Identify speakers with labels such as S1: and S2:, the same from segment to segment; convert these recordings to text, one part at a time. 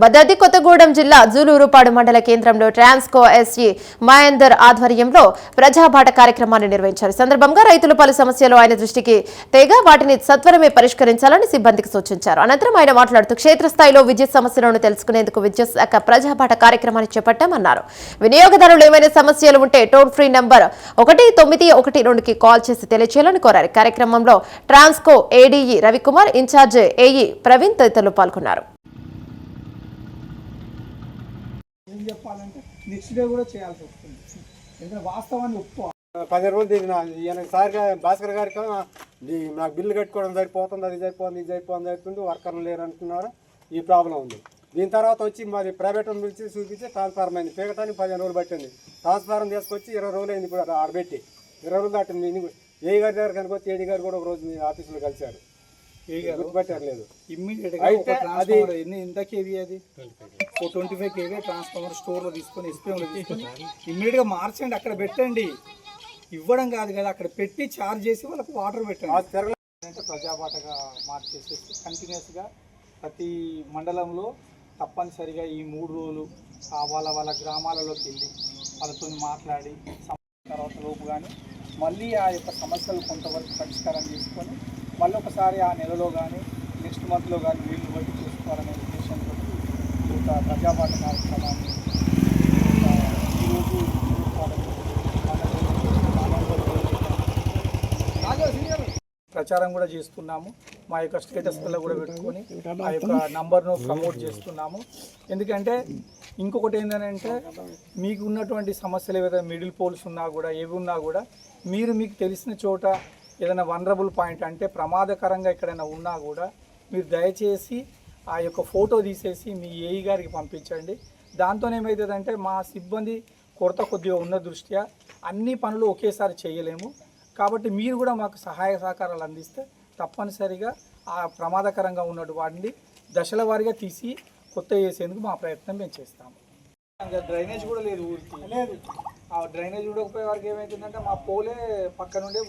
S1: భద్రాద్రి కొత్తగూడెం జిల్లా జూలూరుపాడు మండల కేంద్రంలో ట్రాన్స్కో ఎస్ఈ మహేందర్ ఆధ్వర్యంలో ప్రజాబాట కార్యక్రమాన్ని నిర్వహించారు. సందర్భంగా రైతులు పలు సమస్యలు ఆయన దృష్టికి తేగా వాటిని సత్వరమే పరిష్కరించాలని సిబ్బందికి సూచించారు. అనంతరం ఆయన మాట్లాడుతూ క్షేత్రస్థాయిలో విద్యుత్ సమస్యలను తెలుసుకునేందుకు విద్యుత్ శాఖ ప్రజాబాట కార్యక్రమాన్ని చేపట్టామన్నారు. వినియోగదారులు ఏమైనా సమస్యలు ఉంటే టోల్ ఫ్రీ నంబర్ ఒకటి తొమ్మిది ఒకటి రెండుకి కాల్ చేసి తెలియజేయాలని కోరారు. కార్యక్రమంలో Transco ADE Ravikumar incharge AE Praveen తదితరులు పాల్గొన్నారు.
S2: ఏం చెప్పాలంటే నెక్స్ట్ డే కూడా చేయాల్సి వస్తుంది. ఎందుకంటే వాస్తవాన్ని ఒప్పు
S3: పది రోజులు తిరిగిన ఈయన సార్ భాస్కర్ గారికి ఈ నాకు బిల్లు కట్టుకోవడం సరిపోతుంది అది సరిపోతుంది ఇది సరిపోతుంది అయిపోతుంది వర్కర్లు లేరు అంటున్నారు? ఈ ప్రాబ్లం ఉంది. దీని తర్వాత వచ్చి మాది ప్రైవేట్ పిలిచి చూపించి ట్రాన్స్ఫార్మ్ అయింది. పీకటానికి పదిహేను రోజులు పట్టింది. ట్రాన్స్ఫార్మ్ తీసుకొచ్చి ఇరవై రోజులు అయింది ఇప్పుడు ఆడబెట్టి. ఇరవై రోజులు దాటింది. ఏ గారి దగ్గర కనుకొచ్చి ఏడి గారు కూడా ఒక రోజు మీ ఆఫీసులో కలిశారు.
S2: ఇమ్మీడియట్గా
S3: అయితే అది-
S2: ట్రాన్స్ఫార్మర్ ఎన్ని ఎంత కేవీ అది? ఓ ట్వంటీ ఫైవ్ కేవీ ట్రాన్స్ఫార్మర్ స్టోర్లో తీసుకొని ఎస్పీఎం లో తీసుకొని ఇమ్మీడియట్గా మార్చండి అక్కడ పెట్టండి. ఇవ్వడం కాదు కదా అక్కడ పెట్టి చార్జ్ చేసి వాళ్ళకి వాటర్ పెట్టండి.
S3: ఆ తిరగ
S2: అంటే ప్రజాబాటగా మార్చేసేసి కంటిన్యూస్గా ప్రతి మండలంలో తప్పనిసరిగా ఈ మూడు రోజులు వాళ్ళ వాళ్ళ గ్రామాలలోకి వెళ్ళి వాళ్ళతో మాట్లాడి తర్వాత లోపు కానీ మళ్ళీ ఆ యొక్క సమస్యలు కొంతవరకు పరిష్కారం చేసుకొని మళ్ళీ ఒకసారి ఆ నెలలో కానీ నెక్స్ట్ మంత్లో కానీ వీళ్ళు బట్టి చూసుకోవాలనే ఉద్దేశంతో ఒక యొక్క కార్యక్రమాన్ని ఈరోజు ప్రచారం కూడా చేస్తున్నాము. మా యొక్క స్టేటస్లో కూడా పెట్టుకొని ఆ యొక్క నంబర్ను ప్రమోట్ చేస్తున్నాము. ఎందుకంటే ఇంకొకటి ఏంటంటే మీకు ఉన్నటువంటి సమస్యలు ఏవైతే మిడిల్ పోల్స్ ఉన్నా కూడా ఏవి ఉన్నా కూడా మీరు మీకు తెలిసిన చోట ఏదైనా వనరబుల్ పాయింట్ అంటే ప్రమాదకరంగా ఎక్కడైనా ఉన్నా కూడా మీరు దయచేసి ఆ యొక్క ఫోటో తీసేసి మీ ఏఈ గారికి పంపించండి. దాంతో ఏమవుతుందంటే మా సిబ్బంది కొరత కొద్దిగా ఉన్న దృష్ట్యా అన్ని పనులు ఒకేసారి చేయలేము. కాబట్టి మీరు కూడా మాకు సహాయ సహకారాలు అందిస్తే తప్పనిసరిగా ఆ ప్రమాదకరంగా ఉన్నటు వాటిని దశల వారీగా తీసి కొత్త చేసేందుకు మా ప్రయత్నం మేము చేస్తాము. డ్రైనేజ్ కూడా లేదు ఊరికి. లేదు. డ్రైనేజ్ చూడకపోయే వారికి ఏమవుతుందంటే మా పోలే పక్క నుండి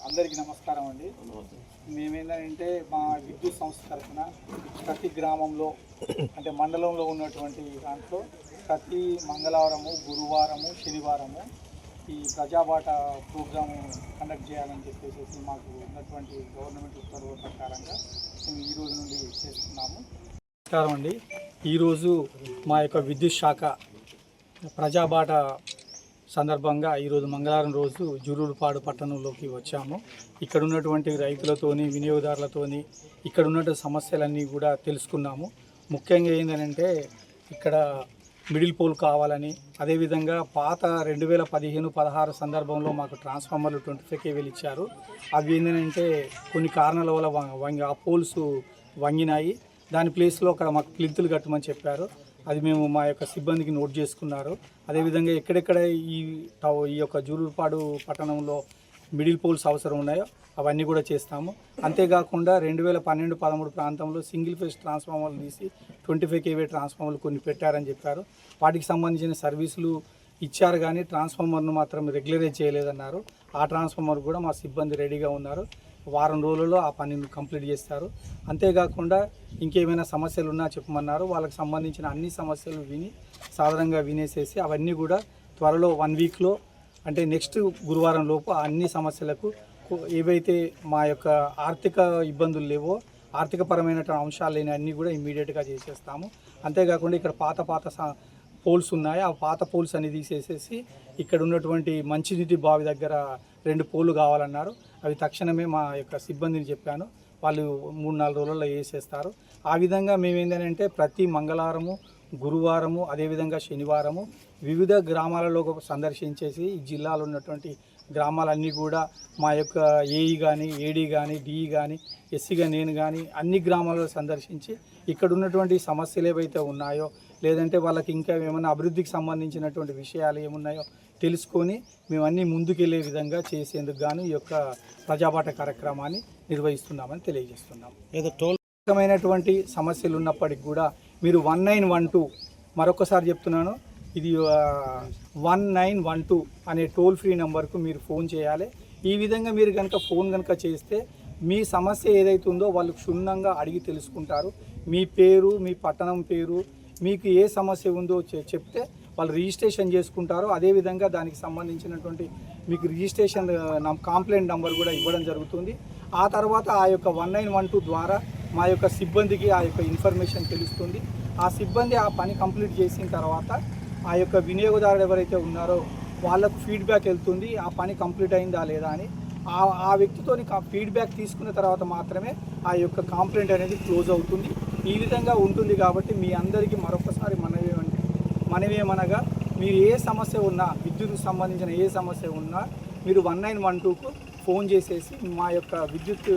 S2: అందరికీ నమస్కారం అండి. మేమేంటంటే మా విద్యుత్ సంస్థ తరఫున ప్రతి గ్రామంలో అంటే మండలంలో ఉన్నటువంటి దాంట్లో ప్రతి మంగళవారము గురువారము శనివారము ఈ ప్రజాబాట ప్రోగ్రాము కండక్ట్ చేయాలని చెప్పేసి మాకు ఉన్నటువంటి గవర్నమెంట్ ఉత్తర్వుల ప్రకారంగా మేము ఈ రోజు నుండి చేస్తున్నాము. నమస్కారం అండి. ఈరోజు మా యొక్క విద్యుత్ శాఖ ప్రజాబాట సందర్భంగా ఈరోజు మంగళవారం రోజు జురుడుపాడు పట్టణంలోకి వచ్చాము. ఇక్కడ ఉన్నటువంటి రైతులతోని వినియోగదారులతోని ఇక్కడ ఉన్నటువంటి సమస్యలన్నీ కూడా తెలుసుకున్నాము. ముఖ్యంగా ఏంటంటే ఇక్కడ మిడిల్ పోల్ కావాలని అదేవిధంగా పాత రెండు వేల పదిహేను పదహారు సందర్భంలో మాకు ట్రాన్స్ఫార్మర్లు ట్వంటీ ఫైవ్ కేవీలు ఇచ్చారు. అవి ఏంటంటే కొన్ని కారణాల వల్ల వంగి ఆ పోల్స్ వంగినాయి. దాని ప్లేస్లో అక్కడ మాకు ప్లింతులు కట్టమని చెప్పారు. అది మేము మా యొక్క సిబ్బందికి నోట్ చేసుకున్నారు. అదేవిధంగా ఎక్కడెక్కడ ఈ టౌ ఈ యొక్క జూలూరుపాడు పట్టణంలో మిడిల్ పోల్స్ అవసరం ఉన్నాయో అవన్నీ కూడా చేస్తాము. అంతేకాకుండా రెండు వేల పన్నెండు పదమూడు ప్రాంతంలో సింగిల్ ఫేజ్ ట్రాన్స్ఫార్మర్లు తీసి ట్వంటీ ఫైవ్ కేవీ ట్రాన్స్ఫార్మర్లు కొన్ని పెట్టారని చెప్పారు. వాటికి సంబంధించిన సర్వీసులు ఇచ్చారు కానీ ట్రాన్స్ఫార్మర్ను మాత్రం రెగ్యులరైజ్ చేయలేదన్నారు. ఆ ట్రాన్స్ఫార్మర్ కూడా మా సిబ్బంది రెడీగా ఉన్నారు. వారం రోజులలో ఆ పనిని కంప్లీట్ చేస్తారు. అంతేకాకుండా ఇంకేమైనా సమస్యలు ఉన్నా చెప్పమన్నారు. వాళ్ళకి సంబంధించిన అన్ని సమస్యలు విని సాధారణంగా వినేసేసి అవన్నీ కూడా త్వరలో వన్ వీక్లో అంటే నెక్స్ట్ గురువారం లోపు ఆ అన్ని సమస్యలకు ఏవైతే మా యొక్క ఆర్థిక ఇబ్బందులు లేవో ఆర్థికపరమైన అంశాలు లేని అన్నీ కూడా ఇమీడియట్గా చేసేస్తాము. అంతేకాకుండా ఇక్కడ పాత పాత స- పోల్స్ ఉన్నాయి. ఆ పాత పోల్స్ అన్ని తీసేసేసి ఇక్కడ ఉన్నటువంటి మంచినీటి బావి దగ్గర రెండు పోలు కావాలన్నారు. అవి తక్షణమే మా యొక్క సిబ్బందిని చెప్పాను. వాళ్ళు మూడు నాలుగు రోజుల్లో వేసేస్తారు. ఆ విధంగా మేము ఏంటంటే ప్రతి మంగళవారము గురువారము అదేవిధంగా శనివారము వివిధ గ్రామాలలో సందర్శించేసి ఈ జిల్లాలో ఉన్నటువంటి గ్రామాలన్నీ కూడా మా యొక్క ఏఈ కానీ ఏడీ కానీ డిఈ కానీ ఎస్సీగా నేను కానీ అన్ని గ్రామాలలో సందర్శించి ఇక్కడ ఉన్నటువంటి సమస్యలు ఏవైతే ఉన్నాయో లేదంటే వాళ్ళకి ఇంకా ఏమైనా అభివృద్ధికి సంబంధించినటువంటి విషయాలు ఏమున్నాయో తెలుసుకొని మేము అన్నీ ముందుకెళ్ళే విధంగా చేసేందుకు గాను ఈ యొక్క ప్రజాబాట కార్యక్రమాన్ని నిర్వహిస్తున్నామని తెలియజేస్తున్నాం. ఏదో టోల్ రకమైనటువంటి సమస్యలు ఉన్నప్పటికి కూడా మీరు వన్ నైన్ వన్ టూ మరొకసారి చెప్తున్నాను. ఇది వన్ నైన్ వన్ టూ అనే టోల్ ఫ్రీ నెంబర్కు మీరు ఫోన్ చేయాలి. ఈ విధంగా మీరు కనుక ఫోన్ కనుక చేస్తే మీ సమస్య ఏదైతే ఉందో వాళ్ళు క్షుణ్ణంగా అడిగి తెలుసుకుంటారు. మీ పేరు మీ పట్టణం పేరు మీకు ఏ సమస్య ఉందో చె- చెప్తే వాళ్ళు రిజిస్ట్రేషన్ చేసుకుంటారు. అదేవిధంగా దానికి సంబంధించినటువంటి మీకు రిజిస్ట్రేషన్ నా కాంప్లైంట్ నెంబర్ కూడా ఇవ్వడం జరుగుతుంది. ఆ తర్వాత ఆ యొక్క వన్ నైన్ వన్ టూ ద్వారా మా యొక్క సిబ్బందికి ఆ యొక్క ఇన్ఫర్మేషన్ తెలుస్తుంది. ఆ సిబ్బంది ఆ పని కంప్లీట్ చేసిన తర్వాత ఆ యొక్క వినియోగదారుడు ఎవరైతే ఉన్నారో వాళ్ళకు ఫీడ్బ్యాక్ వెళ్తుంది ఆ పని కంప్లీట్ అయిందా లేదా అని. ఆ ఆ వ్యక్తితో ఫీడ్బ్యాక్ తీసుకున్న తర్వాత మాత్రమే ఆ యొక్క కాంప్లైంట్ అనేది క్లోజ్ అవుతుంది. ఈ విధంగా ఉంటుంది కాబట్టి మీ అందరికీ మరొకసారి మనవి ఏమంటే మీరు ఏ సమస్య ఉన్నా విద్యుత్కు సంబంధించిన ఏ సమస్య ఉన్నా మీరు వన్ నైన్ వన్ టూకు ఫోన్ చేసేసి మా యొక్క విద్యుత్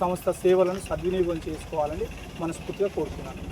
S2: సంస్థ సేవలను సద్వినియోగం చేసుకోవాలని మనస్ఫూర్తిగా కోరుతున్నాను.